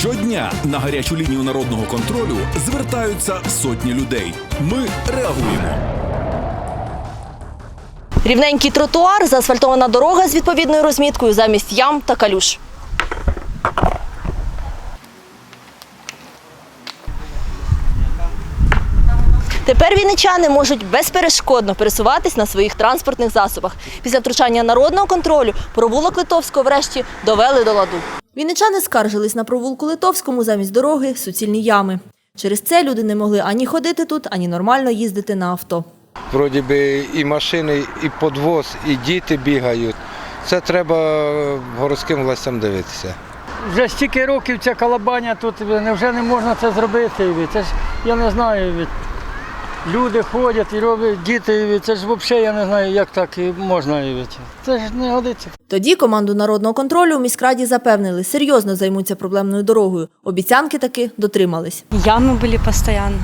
Щодня на гарячу лінію народного контролю звертаються сотні людей. Ми реагуємо. Рівненький тротуар, заасфальтована дорога з відповідною розміткою замість ям та калюш. Тепер вінничани можуть безперешкодно пересуватись на своїх транспортних засобах. Після втручання народного контролю провулок Литовського врешті довели до ладу. Вінничани скаржились на провулку Литовському замість дороги суцільні ями. Через це люди не могли ані ходити тут, ані нормально їздити на авто. Вроді би і машини, і подвоз, і діти бігають. Це треба городським властям дивитися. Вже стільки років ця калабаня тут, невже не можна це зробити? Це ж я не знаю. ви. Люди ходять і роблять діти, ви. це ж взагалі я не знаю, як так і можна. ви. Це ж не годиться. Тоді команду народного контролю у міськраді запевнили, серйозно займуться проблемною дорогою. Обіцянки таки дотримались. Ямы были постоянно.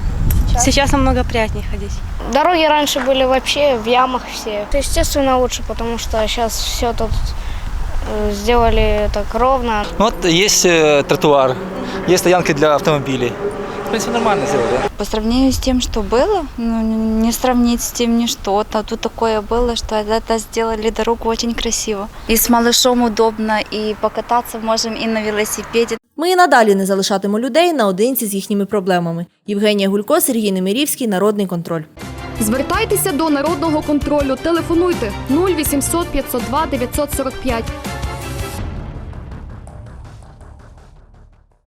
Сейчас намного приятнее ходить. Дороги раньше были вообще в ямах все. Естественно, лучше, потому что сейчас все тут э, сделали так ровно. Ну, Вот есть э, тротуар, есть стоянки для автомобилей. В принципе, нормально сделали. По сравнению с тем, что было, ну, не сравнить с тем ничто. А тут такое было, что это сделали дорогу очень красиво. И с малышом удобно, и покататься можем и на велосипеде. Ми і надалі не залишатимо людей наодинці з їхніми проблемами. Євгенія Гулько, Сергій Немирівський, Народний контроль. Звертайтеся до народного контролю. Телефонуйте 0800 502 945